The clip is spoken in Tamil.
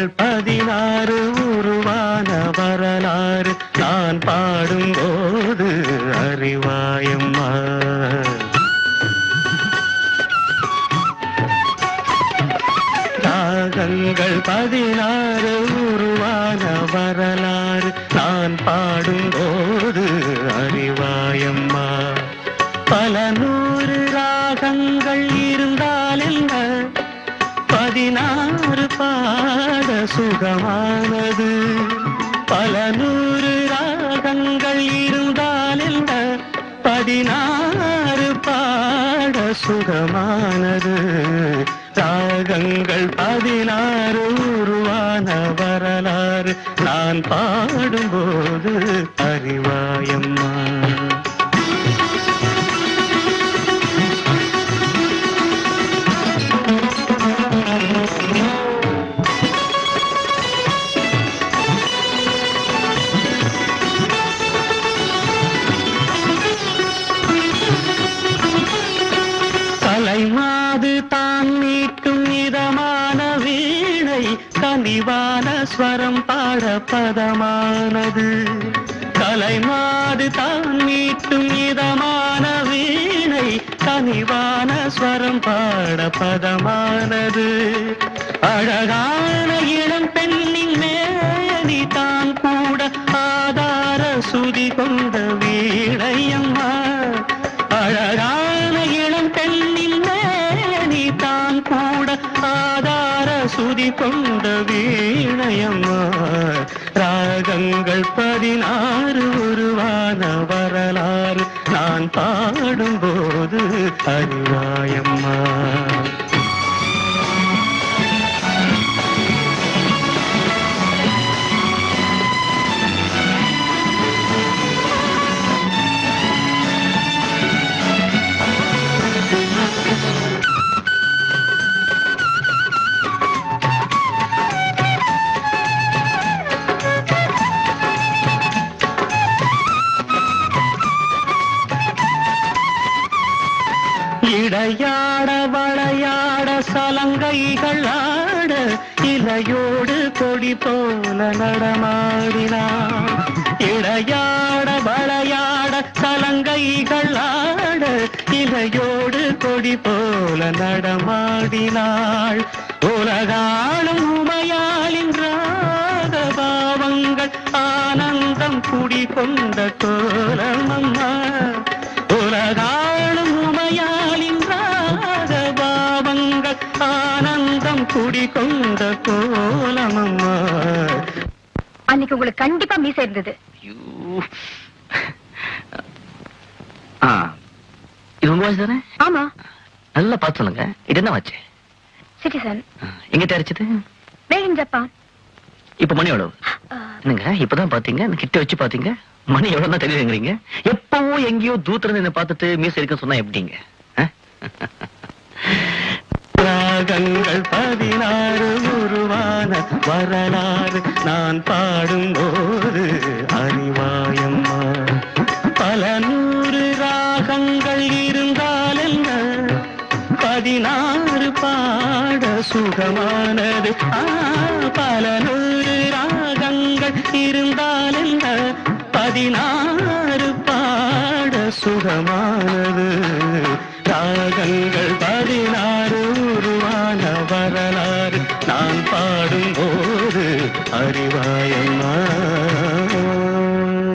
நாள் பதினாறு உருவான வரலாறு. நான் பாடும்போது அறிவாயம்மா. ராகங்கள் பதினாறு உருவான வரலாறு. நான் பாடும்போது அறிவாயம்மா. பல நூறு ராகங்கள் இருந்தால் என்ன? பதினாறு பாட சுகமானது. பல நூறு ராகங்கள் இருந்தால் என்ன? பதினாறு பாட சுகமானது. ராகங்கள் பதினாறு உருவான வரலாறு. நான் பாடும்போது அறிவாயம் வீணை கனிவான ஸ்வரம் பாட பதமானது. கலைமாது தான் மீட்டும் இதமான வீணை கனிவான ஸ்வரம் பாட பதமானது. அழகான இளம் கொண்ட வீணையம்மா. ராகங்கள் பதினாறு உருவான வரலாறு நான் பாடும்போது அறிவாயம்மா. விளையாட வளையாட சலங்கைகள் ஆட இலையோடு கொடி போல நடமாடினான். இளையாட வளையாட சலங்கைகள் ஆட இலையோடு கொடி போல நடமாடினாள். உலகாலும் உமையாளின் ராக பாவங்கள் ஆனந்தம் குடி குடிகொண்ட கோலமம்மா. கோலமம்மா அன்னைக்கு உங்களுக்கு கண்டிப்பா மீசை இருந்தது. இது உங்க வாட்ச் தானே? ஆமா. நல்லா பார்த்து சொல்லுங்க. இது என்ன வாட்ச் சிட்டிசன். எங்க தயாரிச்சது? மேட் ஜப்பான் இப்ப மணி எவ்வளவு? என்னங்க இப்பதான் பாத்தீங்க? கிட்ட வச்சு பாத்தீங்க? மணி எவ்வளவு தான் தெரியுதுங்கிறீங்க? எப்பவோ எங்கேயோ தூத்துல இருந்து பார்த்துட்டு மீஸ் இருக்குன்னு சொன்னா எப்படிங்க? பதினாறு வரலாறு நான் பாடும்போது அறிவாயம்மா. பல நூறு ராகங்கள் இருந்தால் என்ன? பதினாறு பாட சுகமானது. பல நூறு ராகங்கள் இருந்தால் என்ன? பதினாறு பாட சுகமானது. ராகங்கள் பதினாறு உருவான வரலாறு நான் பாடும் அறிவாயம்மா